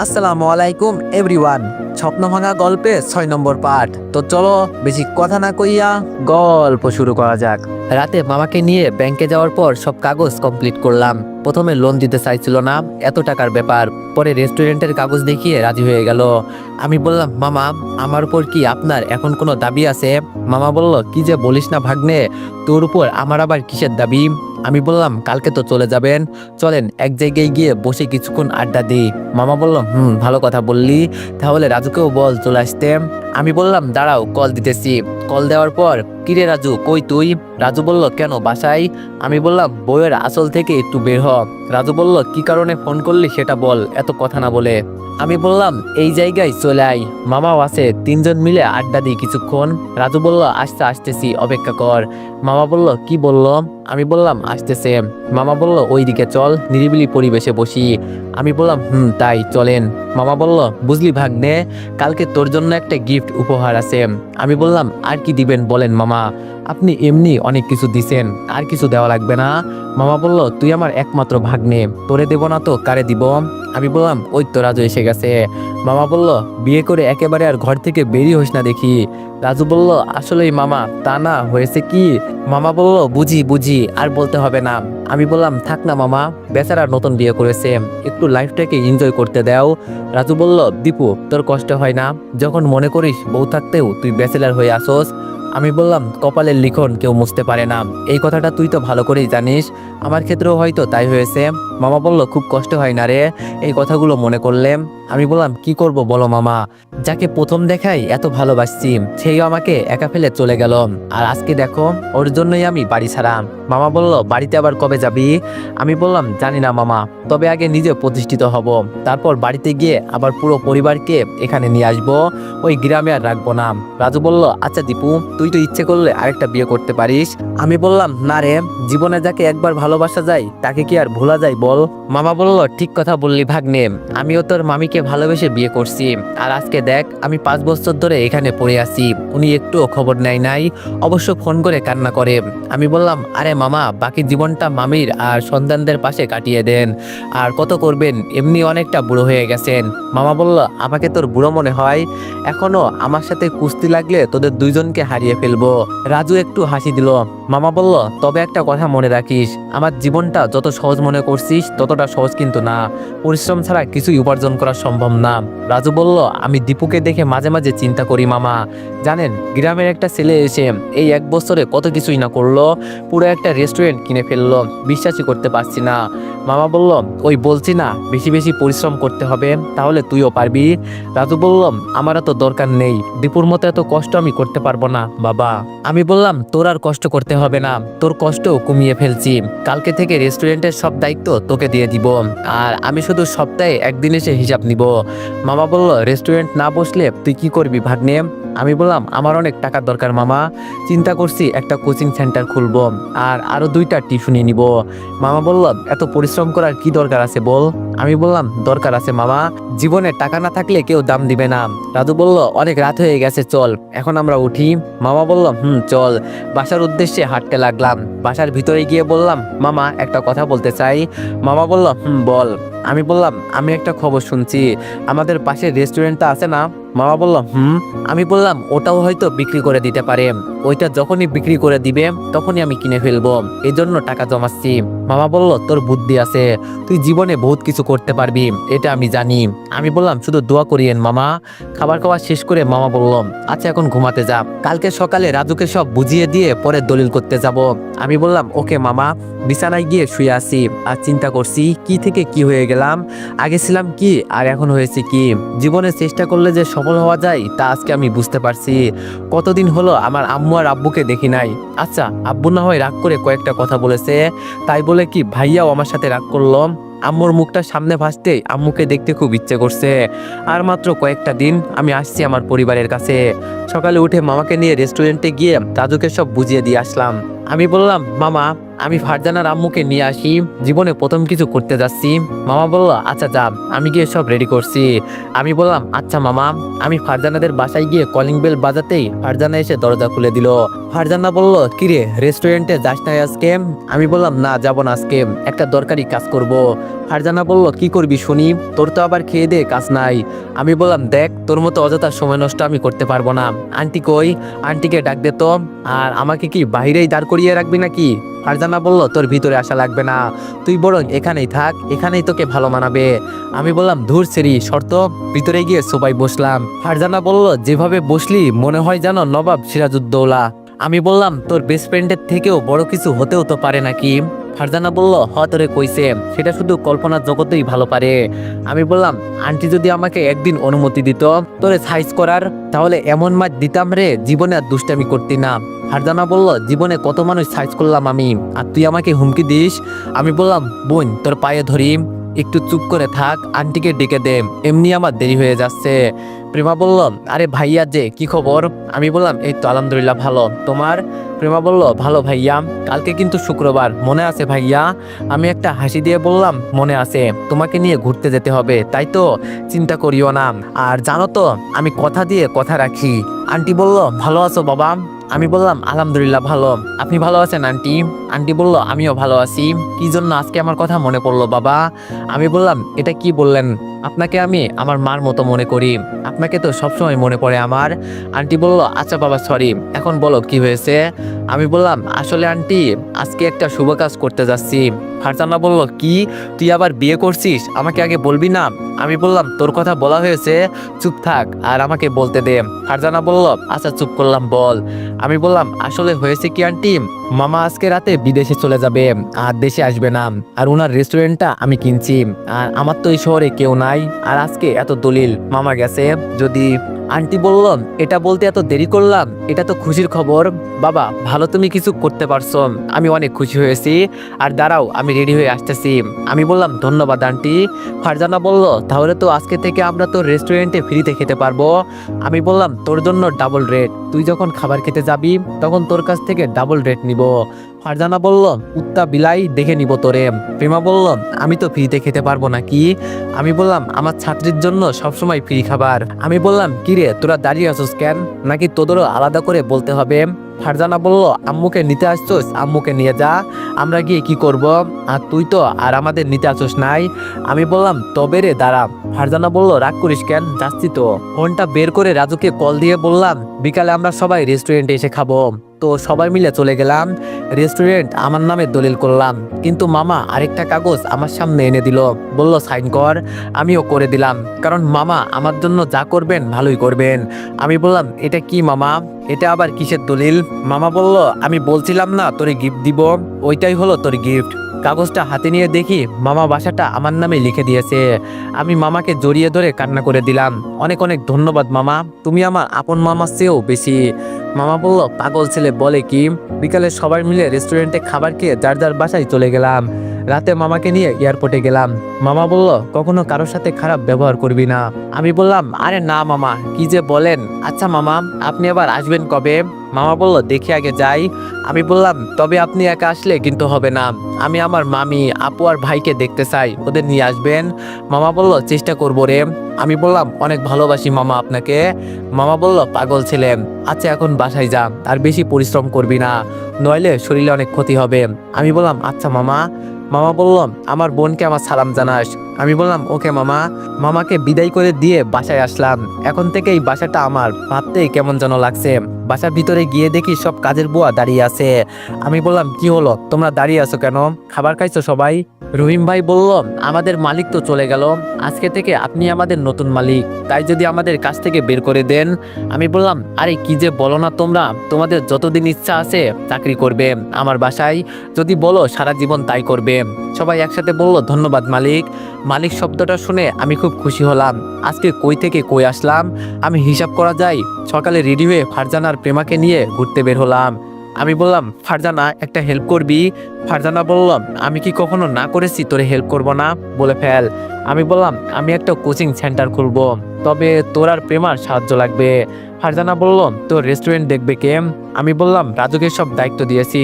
আসসালামু আলাইকুম, এভরিওয়ান। স্বপ্ন ভাঙা গল্পে ছয় নম্বর পাঠ। তো চলো, বেশি কথা না কইয়া গল্প শুরু করা যাক। রাতে মামাকে নিয়ে ব্যাংকে যাওয়ার পর সব কাগজ কমপ্লিট করলাম। প্রথমে লোন দিতে চাইছিল না, এত টাকার ব্যাপার। পরে রেস্টুরেন্টের কাগজ দেখিয়ে রাজি হয়ে গেল। আমি বললাম, মামা, আমার উপর কি আপনার এখন কোনো দাবি আছে? মামা বলল, কি যে বলিস না ভাগ্নে, তোর উপর আমার আবার কিসের দাবি? আমি বললাম, কালকে তো চলে যাবেন। চলেন, এক জায়গায় গিয়ে বসে কিছুক্ষণ আড্ডা দিই। মামা বলল, হুম, ভালো কথা বললি। তাহলে রাজুকেও বল, চলে আসতে। আমি বললাম, দাঁড়াও, কল দিতেছি। কল দেওয়ার পর, কিরে রাজু, কই তুই? রাজু বলল, কেন, বাসায়? আমি বললাম, বইয়ের আসল থেকে একটু বের হ। রাজু বলল, কি কারণে ফোন করলি সেটা বল, এত কথা না বলে। আমি বললাম, এই জায়গায় চলে আই মামাও আছে, তিনজন মিলে আড্ডা দিই কিছুক্ষণ। রাজু বলল আসতে আসতেছি, অপেক্ষা কর। মামা বলল, কি বলল? আমি বললাম, আসতেছে। মামা বলল, ওইদিকে চল, নিরিবিলি পরিবেশে বসি। আমি বললাম, হুম, তাই, চলেন। মামা বলল, বুঝলি ভাগ্নে, কালকে তোর জন্য একটা গিফট উপহার আছে। আমি বললাম, আর কি দিবেন বলেন মামা, আপনি এমনি অনেক কিছু দিছেন, আর কিছু দেওয়া লাগবে না। মামা বলল, তুই আমার একমাত্র ভাগ্নে, তোরে দেব না তো, কারে দিব? আমি বললাম, ওই তো রাজু এসে গেছে। মামা বলল, বিয়ে করে একেবারে আর ঘর থেকে বেরিয়ে হোস না দেখি। রাজু বলল, আসলেই মামা, তা না, হয়েছে কি? মামা বলল, বুঝি বুঝি। আর বলতে হবে না। আমি বললাম, থাক না মামা, বেচারা নতুন বিয়ে করেছে, একটু লাইফটাকে এনজয় করতে দাও। রাজু বলল, দীপু, তোর কষ্ট হয় না। যখন মনে করিস বউ থাকতেও তুই ব্যাচেলার হয়ে আসোস, আমি বললাম, কপালের লিখন কেউ মুছতে পারে না। এই কথাটা তুই তো ভালো করেই জানিস। আমার ক্ষেত্রেও হয়তো তাই হয়েছে। মামা বলল, খুব কষ্ট হয় না রে, এই কথাগুলো মনে করলে। আমি বললাম, কি করব বলো মামা, যাকে প্রথম দেখাই এত ভালোবাসছি সেই আমাকে একা ফেলে চলে গেল। আর আজকে দেখো, ওর জন্যই আমি বাড়ি ছাড়া মামা বলল, বাড়িতে আবার কবে যাবি? আমি বললাম, জানি না মামা, তবে আগে নিজে প্রতিষ্ঠিত হব। তারপর বাড়িতে গিয়ে আবার পুরো পরিবারকে এখানে নিয়ে আসব, ওই গ্রামে আর রাখব না। রাজু বলল আচ্ছা দীপু, তুই তো ইচ্ছে করলে আরেকটা বিয়ে করতে পারিস। আমি বললাম, না রে, জীবনে যাকে একবার ভালোবাসা যায়, তাকে কি আর ভোলা যায় বল? মামা বলল, ঠিক কথা বললি ভাগ্নে। আমিও তোর মামিকে ভালোবেসে বিয়ে করছি। আর আজকে দেখ, আমি পাঁচ বছর ধরে এখানে পড়ে আছি। উনি একটুও খবর নেয় নাই, অবশ্য ফোন করে কান্না করে। আমি বললাম, আরে মামা, বাকি জীবনটা মামির আর সন্তানদের পাশে কাটিয়ে দেন। আর কত করবেন, এমনি অনেকটা বুড়ো হয়ে গেছেন। মামা বলল, আমাকে তোর বুড়ো মনে হয়? এখনও আমার সাথে কুস্তি লাগলে তোদের দুইজনকে হারিয়ে ফেলব। রাজু একটু হাসি দিল। মামা বলল, তবে একটা কথা মনে রাখিস। আমার জীবনটা যত সহজ মনে করছিস ততটা সহজ কিন্তু না। পরিশ্রম ছাড়া কিছুই উপার্জন করা সম্ভব না। রাজু বলল, আমি দীপুকে দেখে মাঝে মাঝে চিন্তা করি, মামা। জানেন, গ্রামের একটা ছেলে এসে এই এক বছরে কত কিছুই না করল, পুরো একটা রেস্টুরেন্ট কিনে ফেলল। বিশ্বাসই করতে পারছি না। মামা বলল, ওই বলছি না, বেশি বেশি পরিশ্রম করতে হবে, তাহলে তুইও পারবি? রাজু বললাম আমার এত দরকার নেই। দীপুর মতো এত কষ্ট আমি করতে পারব না, বাবা। আমি বললাম, তোর আর কষ্ট করতে হবে না। তোর কষ্টও কমিয়ে ফেলছি। কালকে থেকে রেস্টুরেন্টের সব দায়িত্ব তোকে দিয়ে দিব। আর আমি শুধু সপ্তাহে একদিন এসে হিসাব নিব। মামা বলল, রেস্টুরেন্ট না বসলে তুই কি করবি ভাগ্নে? আমি বললাম, আমার অনেক টাকার দরকার, মামা। চিন্তা করছি একটা কোচিং সেন্টার খুলবো আর আরও দুইটা টিউশনি নিব। মামা বলল, এত পরিশ্রম করার কি দরকার আছে বল? আমি বললাম, দরকার আছে, মামা। জীবনে টাকা না থাকলে কেউ দাম দিবে না। রাজু বলল, অনেক রাত হয়ে গেছে, চল। এখন আমরা উঠি। মামা বলল, হুম, চল। বাসার উদ্দেশ্যে হাঁটতে লাগলাম। বাসার ভিতরে গিয়ে বললাম, মামা, একটা কথা বলতে চাই। মামা বললাম হুম, বল। আমি বললাম, আমি একটা খবর শুনছি। আমাদের পাশে রেস্টুরেন্টটা আছে না? মামা বলল হুম? আমি বললাম, ওটাও হয়তো বিক্রি করে দিতে পারে। ওইটা যখনই বিক্রি করে দিবে, তখনই আমি কিনে ফেলব। এই জন্য টাকা জমাচ্ছি। মামা বলল, তোর বুদ্ধি আছে। তুই জীবনে বহুত কিছু করতে পারবি, এটা আমি জানি। আমি বললাম, শুধু দোয়া করিয়েন মামা। খাবার খাওয়া শেষ করে মামা বলল আচ্ছা এখন ঘুমাতে যা। কালকে সকালে রাজুকে সব বুঝিয়ে দিয়ে পরে দলিল করতে যাব। আমি বললাম, ওকে মামা, বিছানায় গিয়ে শুয়ে আসি আর চিন্তা করছি, কি থেকে কি হয়ে গেলাম? আগে ছিলাম কি, আর এখন হয়েছে কি? জীবনে চেষ্টা করলে যে সফল হওয়া যায়, তা আজকে আমি বুঝতে পারছি। কতদিন হলো আমার আম্মু আর আব্বুকে দেখি নাই। আচ্ছা আব্বু না হয় রাগ করে কয়েকটা কথা বলেছে। তাই বলে কি, ভাইয়াও আমার সাথে রাগ করল। আম্মুর মুখটা সামনে ভাসতেই আম্মুকে দেখতে খুব ইচ্ছে করছে। আর মাত্র কয়েকটা দিন আমি আসছি আমার পরিবারের কাছে। সকালে উঠে মামাকে নিয়ে রেস্টুরেন্টে গিয়ে দাদুকে সব বুঝিয়ে দিয়ে আসলাম। আমি বললাম, মামা আমি ফারজানার আম্মুকে নিয়ে আসি। জীবনে প্রথম কিছু করতে যাচ্ছি। মামা বলল আচ্ছা যা, আমি গিয়ে সব রেডি করছি। আমি বললাম আচ্ছা মামা। আমি ফারজানাদের বাসায় গিয়ে কলিং বেল বাজাতেই ফারজানা এসে দরজা খুলে দিল। ফারজানা বলল কিরে রেস্টুরেন্টে যাস নাই আজকে? আমি বললাম, না, যাব না আজকে। একটা দরকারি কাজ করব। ফারজানা বলল, কি করবি শুনি? তোর তো আবার খেয়ে দে কাজ নাই। আমি বললাম, দেখ, তোর মতো অযথা সময় নষ্ট আমি করতে পারব না। আন্টি কই? আন্টিকে ডাক দে তো। আর আমাকে কি বাইরেই দাঁড় করিয়ে রাখবি নাকি? ফারজানা বলল, তোর ভিতরে আসা লাগবে না। তুই বরং এখানেই থাক, এখানেই তোকে ভালো মানাবে। আমি বললাম, ধুর সেরি শর্ত, ভিতরে গিয়ে সবাই বসলাম। ফারজানা বলল, যেভাবে বসলি, মনে হয় যেন নবাব সিরাজুদ্দৌলা আমি বললাম, তোর বেস্ট ফ্রেন্ডের থেকেও বড় কিছু হতেও তো পারে নাকি? ফারজানা বলল হ তোরে কইছে। সেটা শুধু কল্পনার জগতেই ভালো পারে। আমি বললাম, আন্টি যদি আমাকে একদিন অনুমতি দিত, তোরে সাইজ করার, তাহলে এমন মাছ দিতাম রে, জীবনে আর দুষ্টামি করতি না। ফারজানা বলল, জীবনে কত মানুষ সাইজ করলাম আমি। আর তুই আমাকে হুমকি দিস? আমি বললাম, বোন, তোর পায়ে ধরি। একটু চুপ করে থাক, আন্টিকে ডেকে দে। এমনি আমার দেরি হয়ে যাচ্ছে। প্রেমা বলল, আরে ভাইয়া যে, কি খবর? আমি বললাম, এই তো আলহামদুলিল্লাহ ভালো। তোমার? প্রেমা বলল, ভালো ভাইয়া, কালকে কিন্তু শুক্রবার। মনে আছে ভাইয়া? আমি একটা হাসি দিয়ে বললাম, মনে আছে, তোমাকে নিয়ে ঘুরতে যেতে হবে, তাই তো? চিন্তা করিও না। আর জানো তো, আমি কথা দিয়ে কথা রাখি। আন্টি বলল, ভালো আছো বাবা? আমি বললাম, আলহামদুলিল্লাহ, ভালো। আপনি ভালো আছেন, আন্টি? আন্টি বলল, আমিও ভালো আছি। কি জন্য আজকে আমার কথা মনে পড়ল, বাবা? আমি বললাম, এটা কি বললেন? আপনাকে আমি আমার মার মতো মনে করি। আপনাকে তো সবসময় মনে পড়ে আমার। আন্টি বলল আচ্ছা বাবা সরি এখন বলো, কি হয়েছে? আমি বললাম, আসলে আন্টি, আজকে একটা শুভ কাজ করতে যাচ্ছি। ফারজানা বলল, কি? তুই আবার বিয়ে করছিস? আমাকে আগে বলবি না? আমি বললাম, তোর কথা বলা হয়েছে, চুপ থাক, আর আমাকে বলতে দে। ফারজানা বলল আচ্ছা চুপ করলাম, বল। আমি বললাম, আসলে হয়েছে কি, আন্টি? মামা আজকে রাতে বিদেশে চলে যাবে, আর দেশে আসবে না। আর ওনার রেস্টুরেন্টটা আমি কিনছি। আর আমার তো এই শহরে কেউ নাই। আর আজকে এত দলিল, মামা গেছে। যদি আন্টি বলল এটা বলতে এত দেরি করলাম, এটা তো খুশির খবর। বাবা, ভালো তুমি কিছু করতে পারছ। আমি অনেক খুশি হয়েছি। আর দাঁড়াও, আমি রেডি হয়ে আসতেছি। আমি বললাম, ধন্যবাদ, আন্টি। ফারজানা বলল, তাহলে তো আজকে থেকে আমরা তো রেস্টুরেন্টে ফ্রিতে খেতে পারব। আমি বললাম, তোর জন্য ডাবল রেট তুই যখন খাবার খেতে যাবি, তখন তোর কাছ থেকে ডাবল রেট নিব। ফারজানা বলল, উত্তা বিলাই, দেখে নিব তোরে। প্রেমা বলল, আমি তো ফ্রিতে খেতে পারব না কি? আমি বললাম, আমার ছাত্রীর জন্য সবসময় ফ্রি খাবার। আমি বললাম, কিরে, তোরা দাঁড়িয়ে আসোস কেন? নাকি তোদেরও আলাদা করে বলতে হবে? ফারজানা বলল, আম্মুকে নিতে আসছোস, আম্মুকে নিয়ে যা। আমরা গিয়ে কি করব? আর তুই তো আর আমাদের নিতে আসোস নাই। আমি বললাম, তবে রে, দাঁড়া। ফারজানা বলল, রাগ করিস কেন? যাচ্ছি তো। ফোনটা বের করে রাজুকে কল দিয়ে বললাম, বিকালে আমরা সবাই রেস্টুরেন্টে এসে খাব। তো সবাই মিলে চলে গেলাম। রেস্টুরেন্ট আমার নামে দলিল করলাম। কিন্তু মামা আরেকটা কাগজ আমার সামনে এনে দিল। বলল, সাইন কর। আমিও করে দিলাম। কারণ মামা আমার জন্য যা করবেন ভালোই করবেন। আমি বললাম, এটা কি মামা? এটা আবার কিসের দলিল? মামা বলল, আমি বলছিলাম না তোরে গিফট দিব। ওইটাই হলো তোর গিফট কাগজটা হাতে নিয়ে দেখি মামা বাসাটা আমার নামে লিখে দিয়েছে। আমি মামাকে জড়িয়ে ধরে কান্না করে দিলাম। অনেক অনেক ধন্যবাদ মামা। তুমি আমার আপন মামার চেয়েও বেশি। মামা বলল, পাগল ছেলে বলে কি? বিকালে সবাই মিলে রেস্টুরেন্টে খাবার খেয়ে যার যার বাসায় চলে গেলাম। রাতে মামাকে নিয়ে এয়ারপোর্টে গেলাম। মামা বলল, কখনো কারোর সাথে খারাপ ব্যবহার করবি না। আমি বললাম, আরে না, মামা, কি যে বলেন? আচ্ছা মামা, আপনি আবার আসবেন কবে? মামা বলল, দেখি আগে যাই। আমি বললাম, তবে আপনি একা আসলে কিন্তু হবে না। আমি আমার মামি, আপু আর ভাইকে দেখতে চাই, ওদের নিয়ে আসবেন। মামা বলল, চেষ্টা করব রে। আমি বললাম, অনেক ভালোবাসি মামা আপনাকে। মামা বলল, পাগল ছেলে আচ্ছা এখন বাসায় যা, আর বেশি পরিশ্রম করবি না, নইলে শরীরে অনেক ক্ষতি হবে। আমি বললাম আচ্ছা মামা। মামা বললাম আমার বোনকে আমার সালাম জানাস। আমি বললাম, ওকে মামা। মামাকে বিদায় করে দিয়ে বাসায় আসলাম। এখন থেকে এই বাসাটা আমার। ভাবতেই কেমন যেন লাগছে। বাসার ভিতরে গিয়ে দেখি সব কাজের বুয়া দাঁড়িয়ে আছে। আমি বললাম, কি হলো? তোমরা দাঁড়িয়ে আছো কেন? খাবার খাইছো সবাই? রহিম ভাই বলল, আমাদের মালিক তো চলে গেল। আজকে থেকে আপনি আমাদের নতুন মালিক। তাই যদি আমাদের কাছ থেকে বের করে দেন। আমি বললাম, আরে কি যে বলো না তোমরা? তোমাদের যতদিন ইচ্ছা আছে চাকরি করবে আমার বাসায়। যদি বলো, সারা জীবন তাই করবে। সবাই একসাথে বলল, ধন্যবাদ মালিক। মালিক শব্দটা শুনে আমি খুব খুশি হলাম। আজকে কই থেকে কই আসলাম? আমি হিসাব করা যায়, সকালে রেডি হয়ে ফারজানার প্রেমাকে নিয়ে ঘুরতে বের হলাম। আমি বললাম, ফারজানা, একটা হেল্প করবি? ফারজানা বললাম আমি কি কখনো না করেছি তোরে হেল্প করব না? বলে ফেল। আমি বললাম, আমি একটা কোচিং সেন্টার খুলব, তবে তোর আর প্রেমার সাহায্য লাগবে। ফারজানা বলল, তোর রেস্টুরেন্ট দেখবে কে? আমি বললাম, রাজুকে সব দায়িত্ব দিয়েছি।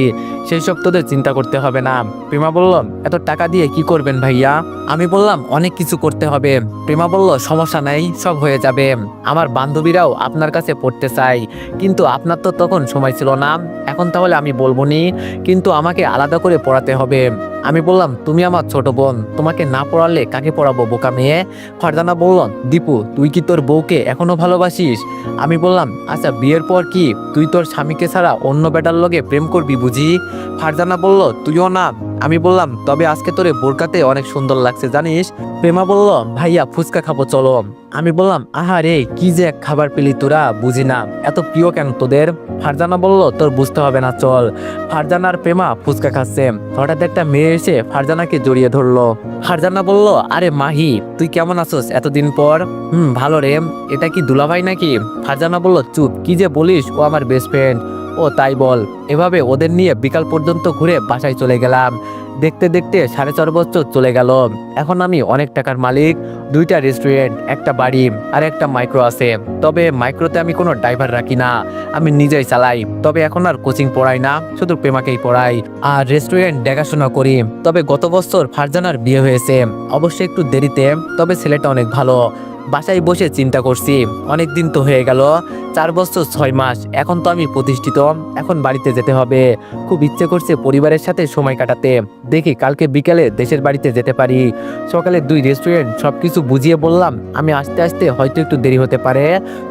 সেই সব তোদের চিন্তা করতে হবে না। প্রেমা বলল, এত টাকা দিয়ে কি করবেন ভাইয়া? আমি বললাম, অনেক কিছু করতে হবে। প্রেমা বলল, সমস্যা নাই, সব হয়ে যাবে। আমার বান্ধবীরাও আপনার কাছে পড়তে চাই কিন্তু আপনার তো তখন সময় ছিল না। এখন তাহলে আমি বলব নি। কিন্তু আমাকে আলাদা করে পড়াতে হবে। আমি বললাম, তুমি আমার ছোট বোন, তোমাকে না পড়ালে কাকে পড়াবো, বোকা মেয়ে? ফারজানা বললাম দীপু, তুই কি তোর বউকে এখনও ভালোবাসিস? আমি বললাম আচ্ছা বিয়ের পর কি তুই তোর স্বামীকে ছাড়া অন্য বেটার লগে প্রেম করবি বুঝি? ফারজানা বলল, তুইও না আমি বললাম, তবে আজকে তোরে বোরকাতে অনেক সুন্দর লাগছে, জানিস? প্রেমা বলল, ভাইয়া, ফুচকা খাব, চলো। আমি বললাম আহা রে কি যে খাবার পেলি তোরা, বুঝি না। এত প্রিয় কেন তোদের? ফারজানা বলল, তোর বুঝতে হবে না, চল। ফারজানার প্রেমা ফুচকা খাচ্ছে। হঠাৎ একটা মেয়ে এসে ফারজানাকে জড়িয়ে ধরলো। ফারজানা বলল, আরে মাহি, তুই কেমন আছোস এতদিন পর? হুম, ভালো রে। এটা কি দুলাভাই নাকি? ফারজানা বলল, চুপ, কি যে বলিস, ও আমার বেস্ট ফ্রেন্ড ও তাই বল। এভাবে ওদের নিয়ে বিকাল পর্যন্ত ঘুরে বাসায় চলে গেলাম। দেখতে দেখতে সাড়ে চার বছর চলে গেল। এখন আমি অনেক টাকার মালিক, দুইটা রেস্টুরেন্ট একটা বাড়ি আর একটা মাইক্রো আছে। তবে মাইক্রোতে আমি কোনো ড্রাইভার রাখি না। আমি নিজেই চালাই। তবে এখন আর কোচিং পড়াই না, শুধু প্রেমাকেই পড়াই। আর রেস্টুরেন্ট দেখাশোনা করি। তবে গত বছর ফারজানার বিয়ে হয়েছে। অবশ্যই একটু দেরিতে, তবে ছেলেটা অনেক ভালো। বাসায় বসে চিন্তা করছি। অনেক দিন তো হয়ে গেল, চার বছর ছয় মাস, এখন তো আমি প্রতিষ্ঠিত, এখন বাড়িতে যেতে হবে। খুব ইচ্ছে করছে পরিবারের সাথে সময় কাটাতে, দেখি কালকে বিকেলে দেশের বাড়িতে যেতে পারি। সকালে দুই রেস্টুরেন্ট সব কিছু বুঝিয়ে বললাম, আমি আসতে আসতে হয়তো একটু দেরি হতে পারে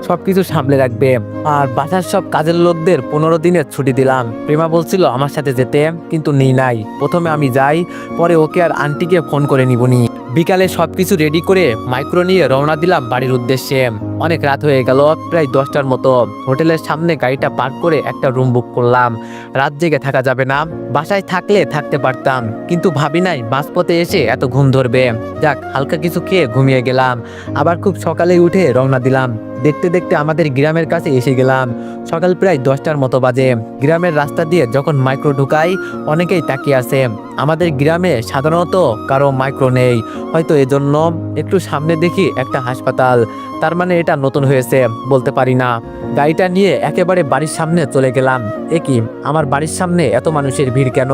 সব কিছু সামলে রাখবে। আর বাসার সব কাজের লোকদের পনেরো দিনের ছুটি দিলাম। প্রেমা বলছিল আমার সাথে যেতে, কিন্তু নেই নাই। প্রথমে আমি যাই, পরে ওকে আর আন্টিকে ফোন করে নিবনি বিকালে সবকিছু রেডি করে মাইক্রো নিয়ে রওনা দিলাম বাড়ির উদ্দেশ্যে। অনেক রাত হয়ে গেল, প্রায় দশটার মতো। হোটেলের সামনে গাড়িটা পার্ক করে একটা রুম বুক করলাম। রাত জেগে থাকা যাবে না, বাসায় থাকলে থাকতে পারতাম। কিন্তু ভাবি নাই, বাসপথে এসে এত ঘুম ধরবে। যাক, হালকা কিছু খেয়ে ঘুমিয়ে গেলাম। আবার খুব সকালে উঠে রওনা দিলাম। দেখতে দেখতে আমাদের গ্রামের কাছে এসে গেলাম। সকাল প্রায় দশটার মতো বাজে। গ্রামের রাস্তা দিয়ে যখন মাইক্রো ঢুকাই, অনেকেই তাকিয়ে আছে। আমাদের গ্রামে সাধারণত কারও মাইক্রো নেই। হয়তো এজন্য একটু সামনে দেখি একটা হাসপাতাল। তার মানে এটা নতুন হয়েছে, বলতে পারি না। গাড়িটা নিয়ে একেবারে বাড়ির সামনে চলে গেলাম। এ কি, আমার বাড়ির সামনে এত মানুষের ভিড় কেন?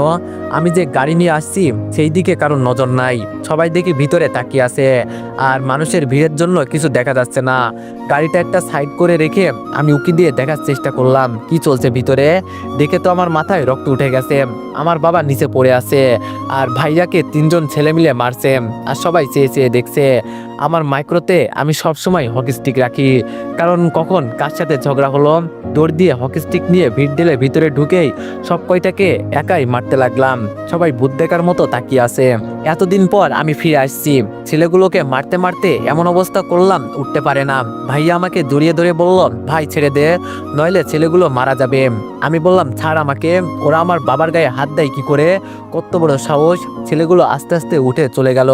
আমি যে গাড়ি নিয়ে আসছি, সেই দিকে কারোর নজর নাই। সবাই দেখি ভিতরে তাকিয়ে আছে। আর মানুষের ভিড়ের জন্য কিছু দেখা যাচ্ছে না। গাড়িটা একটা সাইড করে রেখে আমি উকি দিয়ে দেখার চেষ্টা করলাম, কি চলছে ভিতরে? দেখে তো আমার মাথায় রক্ত উঠে গেছে। আমার বাবা নিচে পড়ে আছে, আর ভাইয়াকে তিনজন ছেলে মিলে মারছে, আর সবাই চেয়ে চেয়ে দেখছে। আমার মাইক্রোতে আমি সবসময় হকি স্টিক রাখি। কারণ কখন কার সাথে ঝগড়া হলো, দৌড় দিয়ে হকি স্টিক নিয়ে ভিড় দিলে ভিতরে ঢুকেই সব কয়টাকে একাই মারতে লাগলাম। সবাই ভূত দেখার মতো তাকিয়ে আছে। এতদিন পর আমি ফিরে আসছি। ছেলেগুলোকে মারতে মারতে এমন অবস্থা করলাম, উঠতে পারে না। ভাইয়া আমাকে জড়িয়ে ধরে বলল, ভাই, ছেড়ে দে, নইলে ছেলেগুলো মারা যাবে। আমি বললাম, ছাড় আমাকে, ওরা আমার বাবার গায়ে হাত দেয় কি করে? কত বড় সাহস ছেলেগুলো আস্তে আস্তে উঠে চলে গেল।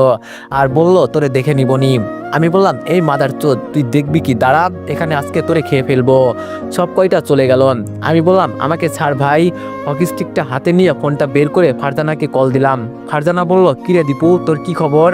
আর বলল, তোরে দেখে নিব নি আমি বললাম, এই মাদার চোদ, তুই দেখবি কি? দাঁড়া, এখানে আজকে তোরে খেয়ে ফেলব। সব কয়টা চলে গেল। আমি বললাম, আমাকে ছাড় ভাই হকি স্টিকটা হাতে নিয়ে ফোনটা বের করে ফারজানাকে কল দিলাম। ফারজানা বলল, কিরে দীপু, তোর কি খবর?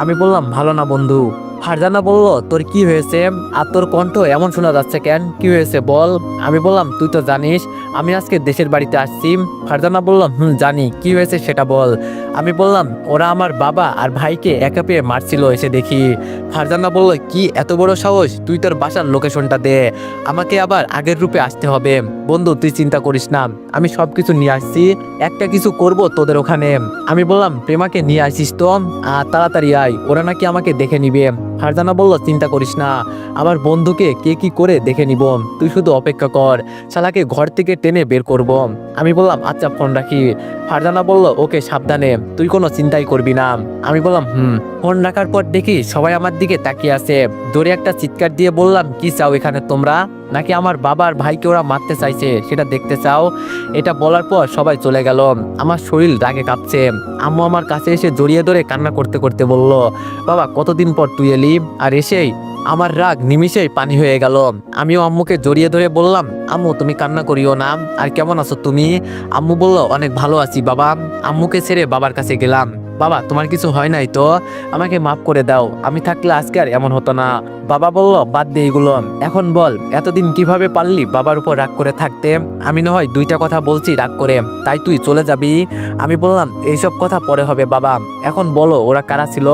আমি বললাম, ভালো না বন্ধু। ফারজানা বলল, তোর কি হয়েছে? আর তোর কণ্ঠ এমন শোনা যাচ্ছে কেন? কি হয়েছে বল? আমি বললাম, তুই তো জানিস, আমি আজকে দেশের বাড়িতে আসছি। ফারজানা বললাম হুম, জানি। কি হয়েছে সেটা বল। আমি বললাম, ওরা আমার বাবা আর ভাইকে একা পেয়ে মারছিল এসে দেখি। ফারজানা বলল, কি এত বড় সাহস? তুই তোর বাসার লোকেশনটা দে। আমাকে আবার আগের রূপে আসতে হবে। বন্ধু, তুই চিন্তা করিস না। আমি সব কিছু নিয়ে আসছি। একটা কিছু করব তোদের ওখানে। আমি বললাম, প্রেমাকে নিয়ে আসিস তো? আর তাড়াতাড়ি আয়। ওরা নাকি আমাকে দেখে নিবে। ফারজানা বলল, চিন্তা করিস না। আমার বন্ধুকে কে কি করে দেখে নিব? তুই শুধু অপেক্ষা কর। শালাকে ঘর থেকে টেনে বের করব। আমি বললাম আচ্ছা ফোন রাখি। ফারজানা বলল, ওকে, সাবধানে। তুই কোনো চিন্তাই করবি না। আমি বললাম, হুম। ফোন রাখার পর দেখি সবাই আমার দিকে তাকিয়ে আছে। দৌড়ে একটা চিৎকার দিয়ে বললাম, কি চাও এখানে তোমরা? নাকি, আমার বাবার ভাইকে ওরা মারতে চাইছে, সেটা দেখতে চাও? এটা বলার পর সবাই চলে গেল। আমার শরীর রাগে কাঁপছে। আম্মু আমার কাছে এসে জড়িয়ে ধরে কান্না করতে করতে বলল, বাবা, কতদিন পর তুই এলি? আর এসেই আমার রাগ নিমিশেই পানি হয়ে গেল। আমিও আম্মুকে জড়িয়ে ধরে বললাম, আম্মু, তুমি কান্না করিও না। আর কেমন আছো তুমি? আম্মু বলল, অনেক ভালো আছি বাবা। আম্মুকে ছেড়ে বাবার কাছে গেলাম। বাবা, তোমার কিছু হয় নাই তো? আমাকে মাফ করে দাও। আমি থাকলে আজকে আর এমন হতো না। বাবা বলল, বাদ দে এগুলো। এখন বল, এতদিন কীভাবে পারলি বাবার উপর রাগ করে থাকতে? আমি না হয় দুইটা কথা বলছি রাগ করে। তাই তুই চলে যাবি? আমি বললাম, এইসব কথা পরে হবে বাবা। এখন বলো, ওরা কারা ছিল?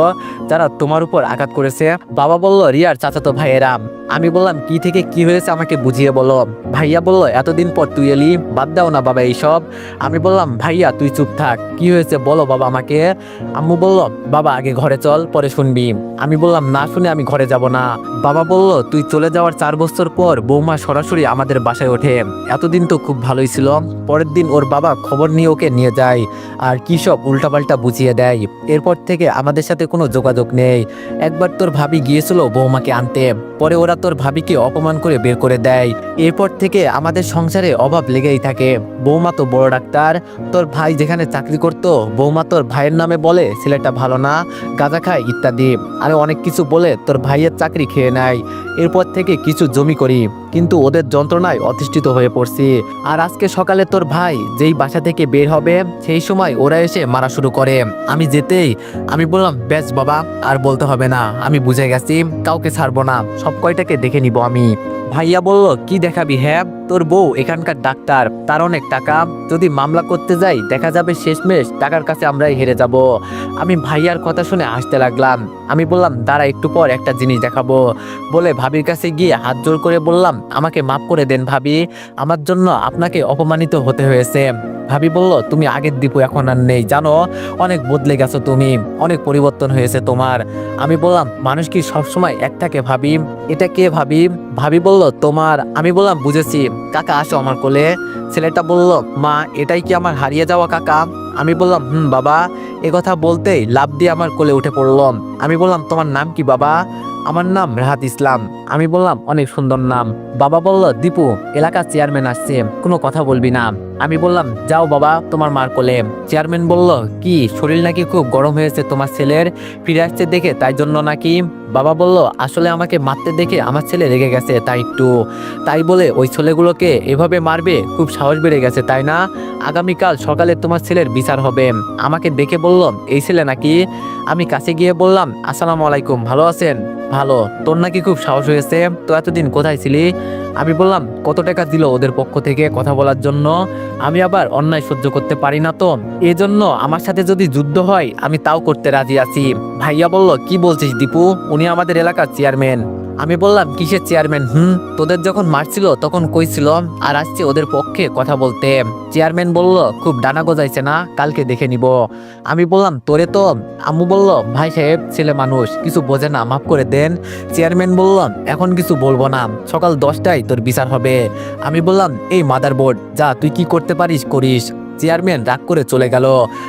যারা তোমার উপর আঘাত করেছে? বাবা বলল, রিয়ার চাচাতো ভাইয়েরা। আমি বললাম, কি থেকে কি হয়েছে আমাকে বুঝিয়ে বলো? ভাইয়া বলল, এতদিন পর তুই এলি, বাদ দাও না বাবা এইসব। আমি বললাম, ভাইয়া, তুই চুপ থাক, কি হয়েছে বলো বাবা আমাকে। আম্মু বলল, বাবা, আগে ঘরে চল, পরে শুনবি। আমি বললাম, না শুনে আমি ঘরে যাব না। বাবা বলল, তুই চলে যাওয়ার চার বছর পর বৌমা সরাসরি আমাদের বাসায় ওঠে। এতদিন তো খুব ভালোই ছিল। পরের দিন ওর বাবা খবর নিয়ে ওকে নিয়ে যায় আর কি সব উল্টাপাল্টা বুঝিয়ে দেয়। এরপর থেকে আমাদের সাথে কোনো যোগাযোগ নেই। একবার তোর ভাবি গিয়েছিল বৌমাকে আনতে। পরে ওরা তোর ভাবিকে অপমান করে বের করে দেয়। এরপর থেকে আমাদের সংসারে অভাব লেগেই থাকে। বৌমা তো বড় ডাক্তার। তোর ভাই যেখানে চাকরি করত, বৌমা তোর ভাইয়ের নামে বলে, ছেলেটা ভালো না, গাঁজা খায়, ইত্যাদি। আর অনেক কিছু বলে তোর ভাইয়ের চাকরি খেয়ে নেয়। এরপর থেকে কিছু জমি করি, কিন্তু ওদের যন্ত্রণায় অতিষ্ঠিত হয়ে পড়ছি। আর আজকে সকালে তোর ভাই যেই বাসা থেকে বের হবে, সেই সময় ওরা এসে মারা শুরু করে। আমি যেতেই, আমি বললাম, বেশ বাবা, আর বলতে হবে না, আমি বুঝে গেছি, কাউকে ছাড়বো না, সব কয়টাকে দেখে নিব আমি। ভাইয়া বলল, কি দেখাবি হ্যাঁ? তোর বউ এখানকার ডাক্তার, তার অনেক টাকা। যদি মামলা করতে যাই, দেখা যাবে শেষমেশ টাকার কাছে আমরাই হেরে যাব। আমি ভাইয়ার কথা শুনে হাসতে লাগলাম। আমি বললাম, দাঁড়া, একটু পর একটা জিনিস দেখাবো। বলে ভাবির কাছে গিয়ে হাত জোর করে বললাম, আমাকে মাফ করে দেন ভাবি। আমার জন্য আপনাকে অপমানিত হতে হয়েছে। ভাবি বলল, তুমি আগের দীপু, এখন আর নেই। জানো, অনেক বদলে গেছো তুমি। অনেক পরিবর্তন হয়েছে তোমার। আমি বললাম, মানুষ কি সবসময় একটাকে ভাবি? এটা কে ভাবি? ভাবি বলল, তোমার। আমি বললাম, বুঝেছি। কাকা, আসো আমার কোলে। ছেলেটা বলল, মা, এটাই কি আমার হারিয়ে যাওয়া কাকা? আমি বললাম, হুম, বাবা। এ কথা বলতেই লাভ দিয়ে আমার কোলে উঠে পড়লাম আমি বললাম, তোমার নাম কি বাবা? আমার নাম রাহাত ইসলাম। আমি বললাম, অনেক সুন্দর নাম। বাবা বলল, দীপু, এলাকার চেয়ারম্যান আসছে, কোনো কথা বলবি না। আমি বললাম, যাও বাবা, তোমার মার কোলে। চেয়ারম্যান বলল, কি, শরীর নাকি খুব গরম হয়েছে তোমার ছেলের? ফিরে আসছে দেখে, তাই জন্য নাকি? বাবা বলল, আসলে আমাকে মারতে দেখে আমার ছেলে রেগে গেছে, তাই একটু। তাই বলে, ওই ছেলেগুলোকে এভাবে মারবে, খুব সাহস বেড়ে গেছে, তাই না? আগামীকাল সকালে তোমার ছেলের বিচার হবে। আমাকে দেখে বলল, এই ছেলে নাকি? আমি কাছে গিয়ে বললাম, আসসালামু আলাইকুম, ভালো আছেন? ভালো। তোর নাকি খুব সাহস হয়েছে। তো এতদিন কোথায় ছিলি? আমি বললাম, কত টাকা দিল ওদের পক্ষ থেকে কথা বলার জন্য? আমি আবার অন্যায় সহ্য করতে পারি না তো। এজন্য আমার সাথে যদি যুদ্ধ হয়, আমি তাও করতে রাজি আছি। ভাইয়া বলল, কি বলছিস দীপু? উনি আমাদের এলাকার চেয়ারম্যান আমি বললাম, কিসের চেয়ারম্যান হুম? তোদের যখন মারছিল তখন কইছিল আর আসছে ওদের পক্ষে কথা বলতে। চেয়ারম্যান বলল, খুব ডানা গজাইছে না? কালকে দেখে নিব। আমি বললাম, তোরে তো? আম্মু বলল, ভাই সাহেব, ছেলে মানুষ, কিছু বোঝে না, মাফ করে দেন। চেয়ারম্যান বলল, এখন কিছু বলব না, সকাল দশটায় তোর বিচার হবে। আমি বললাম, এই মাদার বোর্ড যা, তুই কি করতে পারিস, করিস। চেয়ারম্যান রাগ করে চলে গেল।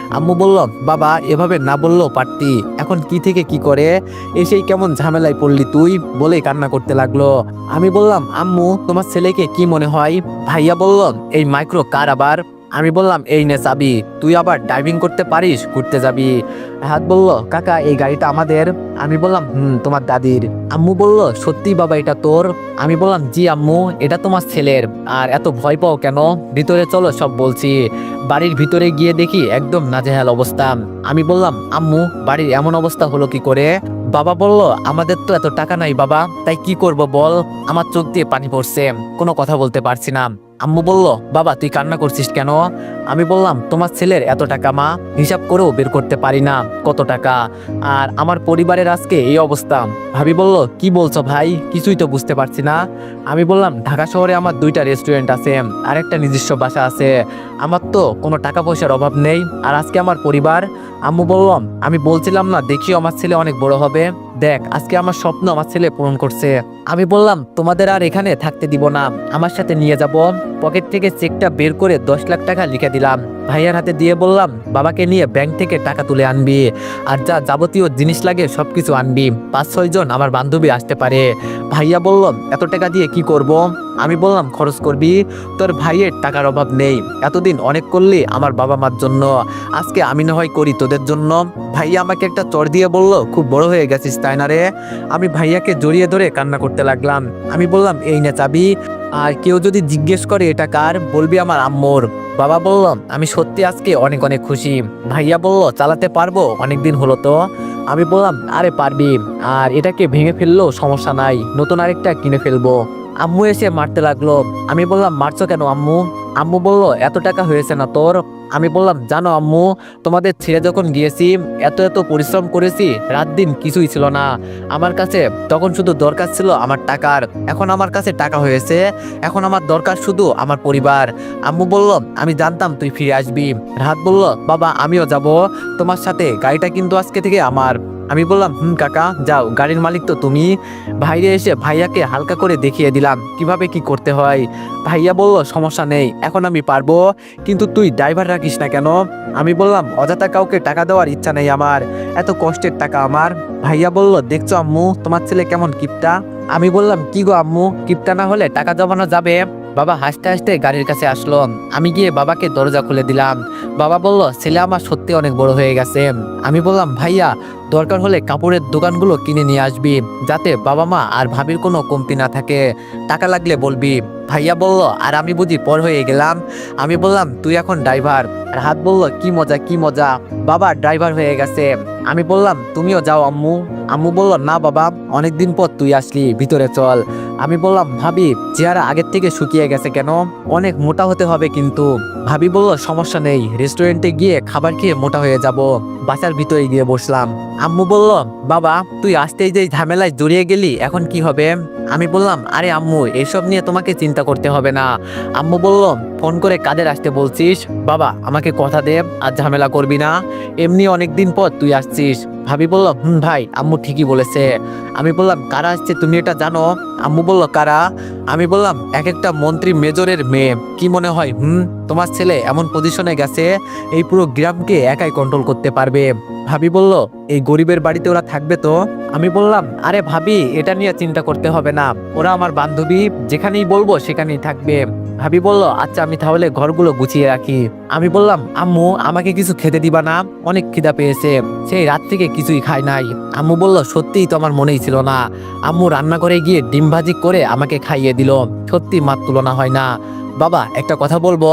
আম্মু বলল, বাবা, এভাবে না বলল পারতি। এখন কি থেকে কি করে? এসেই কেমন ঝামেলায় পড়লি তুই? বলে কান্না করতে লাগল। আমি বললাম, আম্মু, তোমার ছেলেকে কি মনে হয়? ভাইয়া বলল, এই মাইক্রো কার আবার? আমি বললাম, এই নে চাবি, তুই আবার ড্রাইভিং করতে পারিস, ঘুরতে যাবি। হাত বলল, কাকা, এই গাড়িটা আমাদের। আমি বললাম, হুম, তোমার দাদির। আম্মু বলল, সত্যি বাবা, এটা তোর? আমি বললাম, জি আম্মু, এটা তোমার ছেলের। আর এত ভয় পাও কেন? ভিতরে চলো, সব বলছি। বাড়ির ভিতরে গিয়ে দেখি, একদম নাজেহাল অবস্থা। আমি বললাম, আম্মু, বাড়ির এমন অবস্থা হলো কি করে? বাবা বলল, আমাদের তো এত টাকা নাই বাবা, তাই কি করব বল? আমার চোখ দিয়ে পানি পড়ছে, কোনো কথা বলতে পারছি না। আম্মু বলল, বাবা, তুই কান্না করছিস কেন? আমি বললাম, তোমার ছেলের এত টাকা মা, হিসাব করেও বের করতে পারি না, কত টাকা? আর আমার পরিবারের আজকে এই অবস্থা। ভাবি বলল, কি বলছো ভাই? কিছুই তো বুঝতে পারছি না। আমি বললাম, ঢাকা শহরে আমার দুইটা রেস্টুরেন্ট আছে আর একটা নিজস্ব বাসা আছে। আমার তো কোনো টাকা পয়সার অভাব নেই। আর আজকে আমার পরিবার। আম্মু বললাম, আমি বলছিলাম না, দেখিও আমার ছেলে অনেক বড় হবে। দেখ, আজকে আমার স্বপ্ন আমার ছেলে পূরণ করছে। আমি বললাম, তোমাদের আর এখানে থাকতে দিব না। আমার সাথে নিয়ে যাব। পকেট থেকে চেকটা বের করে দশ লাখ টাকা লিখে দিলাম। ভাইয়ার হাতে দিয়ে বললাম, বাবাকে নিয়ে ব্যাংক থেকে টাকা তুলে আনবি। আর যা যাবতীয় জিনিস লাগে সব কিছু আনবি। পাঁচ ছয় জন আমার বান্ধবী আসতে পারে। ভাইয়া বলল, এত টাকা দিয়ে কি করব? আমি বললাম, খরচ করবি? তোর ভাইয়ের টাকার অভাব নেই। এতদিন অনেক করলি আমার বাবা মার জন্য। আজকে আমি না হয় করি তোদের জন্য। ভাইয়া আমাকে একটা চর দিয়ে বলল, খুব বড় হয়ে গেছিস, তাই না রে? আমি ভাইয়াকে জড়িয়ে ধরে কান্না করতে লাগলাম। আমি বললাম, এই না চাবি। আর কেউ যদি জিজ্ঞেস করে, এটা কার? বলবি, আমার আম্মুর। বাবা বলল, আমি সত্যি আজকে অনেক অনেক খুশি। ভাইয়া বলল, চালাতে পারব, অনেক দিন হলো তো। আমি বললাম, আরে পারবি। আর এটাকে ভেঙে ফেললেও সমস্যা নাই। নতুন আরেকটা কিনে ফেলব। আম্মু এসে মারতে লাগল। আমি বললাম, মারছো কেন আম্মু? আম্মু বলল, এত টাকা হয়েছে না তোর? আমি বললাম, জানো আম্মু, তোমাদের ছেড়ে যখন গিয়েছি, এত এত পরিশ্রম করেছি, রাত দিন কিছুই ছিল না। আমার কাছে তখন শুধু দরকার ছিল আমার টাকার। এখন আমার কাছে টাকা হয়েছে, এখন আমার দরকার শুধু আমার পরিবার। আম্মু বলল, আমি জানতাম তুই ফিরে আসবি। রাহাত বলল, বাবা, আমিও যাব। তোমার সাথে গাড়িটা কিন্তু আজকে থেকে আমার। আমি বললাম, হুম, কাকা, যাও, গাড়ির মালিক তো তুমি। ভাইরে এসে ভাইয়াকে হালকা করে দেখিয়ে দিলাম, কীভাবে কি করতে হয়। ভাইয়া বলল, সমস্যা নেই, এখন আমি পারব, কিন্তু তুই ড্রাইভার রাখিস না কেন? আমি বললাম, অযথা কাউকে টাকা দেওয়ার ইচ্ছা নেই আমার, এত কষ্টের টাকা আমার। ভাইয়া বলল, দেখছ আম্মু, তোমার ছেলে কেমন কিপটা? আমি বললাম, কি গো আম্মু, কিপটা না হলে টাকা জমানো যাবে? বাবা হাসতে হাসতে গাড়ির কাছে আসলো। আমি গিয়ে বাবাকে দরজা খুলে দিলাম। বাবা বলল, ছেলে আমার সত্যি অনেক বড় হয়ে গেছে। আমি বললাম, ভাইয়া, দরকার হলে কাপড়ের দোকানগুলো কিনে নিয়ে আসবি, যাতে বাবা মা আর ভাবির কোনো কমতি না থাকে। টাকা লাগলে বলবি। ভাইয়া বলল, আর আমি বুঝি পর হয়ে গেলাম। আমি বললাম, তুই এখন ড্রাইভার। আর হাত বলল, কি মজা কি মজা। বাবা ড্রাইভার হয়ে গেছে। আমি বললাম, তুমিও যাও আম্মু। আম্মু বলল, না বাবা, অনেকদিন পর তুই আসলি, ভিতরে চল। আমি বললাম, ভাবি, চেহারা আগের থেকে শুকিয়ে গেছে কেন? অনেক মোটা হতে হবে কিন্তু। ভাবি বলল, সমস্যা নেই, রেস্টুরেন্টে গিয়ে খাবার খেয়ে মোটা হয়ে যাব। বাসার ভিতরে গিয়ে বসলাম। আম্মু বলল, বাবা, তুই আসতেই যে ঝামেলায় জড়িয়ে গেলি, এখন কি হবে? আমি বললাম, আরে আম্মু, এসব নিয়ে তোমাকে চিন্তা করতে হবে না। আম্মু বলল, ফোন করে কাদের আসতে বলছিস? বাবা, আমাকে কথা দে, আর ঝামেলা করবি না। এমনি অনেক দিন পর তুই আসছিস। ভাবি বলল, হুম ভাই, আম্মু ঠিকই বলেছে। আমি বললাম, কারা আসছে তুমি এটা জানো? আম্মু বলল, কারা? আমি বললাম, এক একটা মন্ত্রী মেজরের মেয়ে। কি মনে হয়, হুম? তোমার ছেলে এমন পজিশনে গেছে, এই পুরো গ্রামকে একাই কন্ট্রোল করতে পারবে। ভাবি বলল, এই গরিবের বাড়িতে ওরা থাকবে তো? আমি বললাম, আরে ভাবি, এটা নিয়ে চিন্তা করতে হবে না। ওরা আমার বান্ধবী, যেখানেই বলব সেখানেই থাকবে। ভাবি বলল আচ্ছা আমি তাহলে ঘরগুলো গুছিয়ে রাখি। আমি বললাম, আম্মু, আমাকে কিছু খেতে দিবা না, অনেক খিদা পেয়েছে, সেই রাত থেকে কিছুই খায় নাই। আম্মু বলল, সত্যিই তো আমার মনেই ছিল না। আম্মু রান্না করে গিয়ে ডিম ভাজি করে আমাকে খাইয়ে দিল। সত্যি মাত তুলনা হয় না। বাবা, একটা কথা বলব?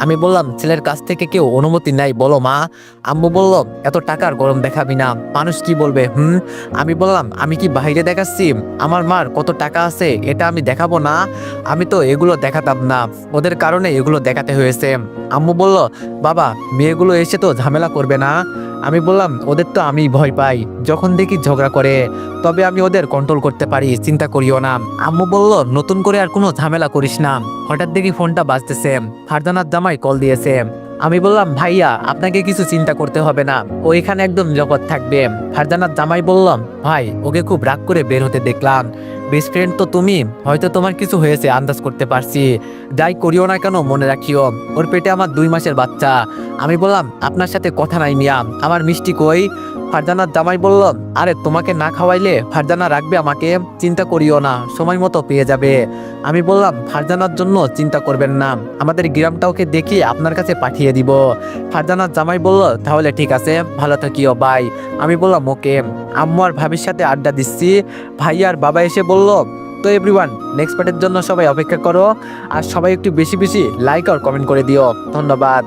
আমি বললাম, ছেলের কাছ থেকে কেউ অনুমতি নাই বলো মা। আম্মু বলল, এত টাকার গরম দেখাবি না। মানুষ কি বলবে? হুম? আমি বললাম, আমি কি বাইরে দেখাচ্ছি? আমার মার কত টাকা আছে, এটা আমি দেখাবো না। আমি তো এগুলো দেখাতাম না। ওদের কারণে এগুলো দেখাতে হয়েছে। আম্মু বলল, বাবা, মেয়েগুলো এসে তো ঝামেলা করবে না? আমি বললাম, ওদের তো আমি ভয় পাই। যখন দেখি ঝগড়া করে, তবে আমি ওদের কন্ট্রোল করতে পারি, চিন্তা করিও না। আম্মু বলল, নতুন করে আর কোনো ঝামেলা করিস না। হঠাৎ দেখি ফোনটা বাজতেছে। ফারজানার জামাই কল দিয়েছে। আমি বললাম, ভাইয়া, আপনাকে কিছু চিন্তা করতে হবে না। ও এখানে একদম জগৎ থাকবে। ফারজানার জামাই বললাম, ভাই, ওকে খুব রাগ করে বের হতে দেখলাম। বেস্ট ফ্রেন্ড তো তুমি। হয়তো তোমার কিছু হয়েছে, আন্দাজ করতে পারছি। যাই করিও না কেন, মনে রাখিও। ওর পেটে আমার দুই মাসের বাচ্চা। আমি বললাম, আপনার সাথে কথা নাই মিয়া। আমার মিষ্টি কই? ফারজানার জামাই বলল, আরে, তোমাকে না খাওয়াইলে ফারজানা রাখবে আমাকে। চিন্তা করিও না, সময় মতো পেয়ে যাবে। আমি বললাম, ফারজানার জন্য চিন্তা করবেন না। আমাদের গ্রামটাওকে দেখি আপনার কাছে পাঠিয়ে দিব। ফারজানার জামাই বলল, তাহলে ঠিক আছে, ভালো থাকিও, বাই। আমি বললাম, ওকে। আম্মু আর ভাবির সাথে আড্ডা দিচ্ছি। ভাই আর বাবা এসে তো এভরিওয়ান নেক্সট পার্টের জন্য সবাই অপেক্ষা করো, আর সবাই একটু বেশি বেশি লাইক আর কমেন্ট করে দিও। ধন্যবাদ।